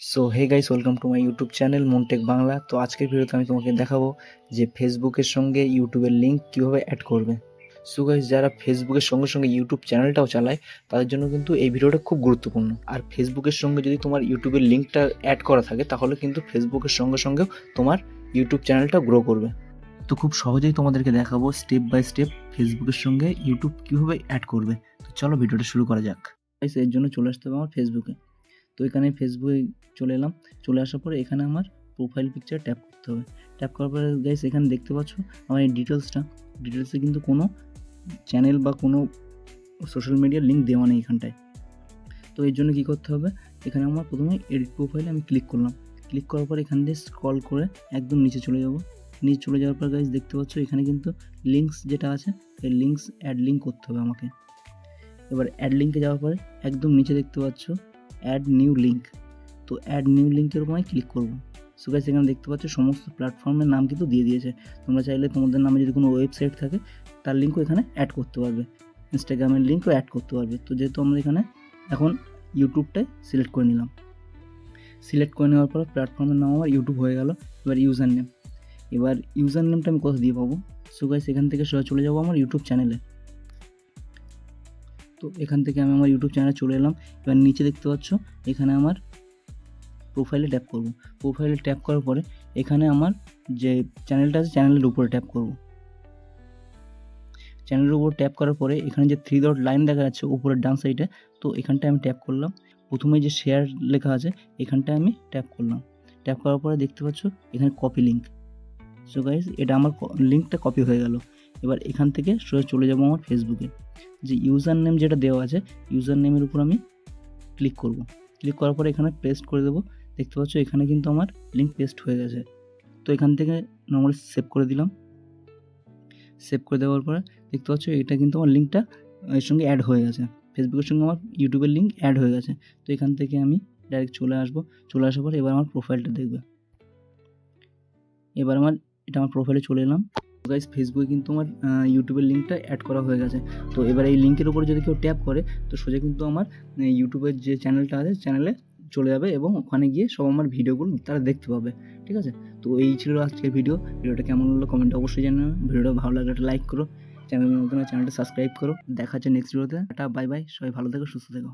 So hey guys welcome to my YouTube channel Montech Bangla তো আজকের ভিডিওতে আমি তোমাকে দেখাবো যে ফেসবুকের সঙ্গে ইউটিউবের লিঙ্ক কীভাবে অ্যাড করবে। সো গাইস যারা ফেসবুকের সঙ্গে সঙ্গে ইউটিউব চ্যানেলটাও চালায়, তাদের জন্য কিন্তু এই ভিডিওটা খুব গুরুত্বপূর্ণ। আর ফেসবুকের সঙ্গে যদি তোমার ইউটিউবের লিঙ্কটা অ্যাড করা থাকে, তাহলে কিন্তু ফেসবুকের সঙ্গে সঙ্গেও তোমার ইউটিউব চ্যানেলটা গ্রো করবে। তো খুব সহজেই তোমাদেরকে দেখাবো স্টেপ বাই স্টেপ ফেসবুকের সঙ্গে ইউটিউব কীভাবে অ্যাড করবে। তো চলো ভিডিওটা শুরু করা যাক। গাইস এর জন্য চলে আসতে হবে আমার ফেসবুকে তো এখানে ফেসবুকে চলে এলাম। চলে আসার পরে এখানে আমার প্রোফাইল পিকচার ট্যাপ করতে হবে। ট্যাপ করার পরে গাইস এখানে দেখতে পাচ্ছ আমার এই ডিটেলসটা ডিটেলসে কিন্তু কোনো চ্যানেল বা কোনো সোশ্যাল মিডিয়ার লিঙ্ক দেওয়া নেই এখানটায়। তো এর জন্য কী করতে হবে? এখানে আমার প্রথমে এডিট প্রোফাইলে আমি ক্লিক করলাম। ক্লিক করার পর এখান দিয়ে স্ক্রল করে একদম নিচে চলে যাব। নিচে চলে যাওয়ার পর গাইজ দেখতে পাচ্ছ এখানে কিন্তু লিঙ্কস যেটা আছে, এই লিঙ্কস অ্যাড লিঙ্ক করতে হবে আমাকে। এবার অ্যাড লিঙ্কে যাওয়ার পরে একদম নিচে দেখতে পাচ্ছ অ্যাড নিউ লিঙ্ক তো অ্যাড নিউ লিঙ্কের উপর ক্লিক করব। সো গাইস এখানে দেখতে পাচ্ছ সমস্ত প্ল্যাটফর্মের নাম কিন্তু দিয়ে দিয়েছে। তোমরা চাইলে তোমাদের নামে যদি কোনো ওয়েবসাইট থাকে, তার লিঙ্কও এখানে অ্যাড করতে পারবে। ইনস্টাগ্রামের লিঙ্কও অ্যাড করতে পারবে। তো যেহেতু আমরা এখানে এখন ইউটিউবটাই সিলেক্ট করে নিলাম। সিলেক্ট করে নেওয়ার পর প্ল্যাটফর্মের নাম আমার ইউটিউব হয়ে গেল। এবার ইউজার নেম এবার ইউজার নেমটা আমি কোথা দিয়ে পাবো? সো গাইস এখান থেকে সোজা চলে যাব আমার ইউটিউব চ্যানেলে তো এখান থেকে আমি আমার ইউটিউব চ্যানেলে চলে এলাম। এবার নিচে দেখতে পাচ্ছ, এখানে আমার প্রোফাইলে ট্যাপ করব। প্রোফাইলে ট্যাপ করার পরে এখানে আমার যে চ্যানেলটা আছে চ্যানেলের উপরে ট্যাপ করব। চ্যানেলের উপর ট্যাপ করার পরে এখানে যে থ্রি ডট লাইন দেখা যাচ্ছে, উপরের ডান সাইডে তো এখানটায় আমি ট্যাপ করলাম। প্রথমে যে শেয়ার লেখা আছে এখানটায় আমি ট্যাপ করলাম। ট্যাপ করার পরে দেখতে পাচ্ছ, এখানে কপি লিঙ্ক সো গাইজ এটা আমার লিঙ্কটা কপি হয়ে গেল। এবার এখান থেকে সোজা চলে যাব আমার ফেসবুকে যে ইউজার নেম যেটা দেওয়া আছে ইউজার নেমের উপর আমি ক্লিক করব। ক্লিক করার পরে এখানে পেস্ট করে দেবো। দেখতে পাচ্ছ এখানে কিন্তু আমার লিঙ্ক পেস্ট হয়ে গেছে। তো এখান থেকে নর্মালি সেভ করে দিলাম। সেভ করে দেওয়ার পরে দেখতে পাচ্ছ এটা কিন্তু আমার লিঙ্কটা এর সঙ্গে অ্যাড হয়ে গেছে। ফেসবুকের সঙ্গে আমার ইউটিউবের লিঙ্ক অ্যাড হয়ে গেছে। তো এখান থেকে আমি ডাইরেক্ট চলে আসব। চলে আসার পরে এবার আমার প্রোফাইলটা দেখবে। এবার আমার, এটা আমার প্রোফাইলে চলে এলাম। গাইজ ফেসবুকে কিন্তু আমার ইউটিউবের লিঙ্কটা অ্যাড করা হয়ে গেছে। তো এবার এই লিঙ্কের উপরে যদি কেউ ট্যাপ করে, তো সোজা কিন্তু আমার ইউটিউবের যে চ্যানেলটা আছে চ্যানেলে চলে যাবে এবং ওখানে গিয়ে সব আমার ভিডিওগুলো তারা দেখতে পাবে। ঠিক আছে? তো এই ছিল আজকের ভিডিও ভিডিওটা কেমন হলো কমেন্টে অবশ্যই জানাবে ভিডিওটা ভালো লাগলে একটা লাইক করো। চ্যানেল নতুন চ্যানেলটা সাবস্ক্রাইব করো। দেখা হচ্ছে নেক্সট ভিডিওতে একটা বাই বাই সবাই ভালো থেকো, সুস্থ থেকো।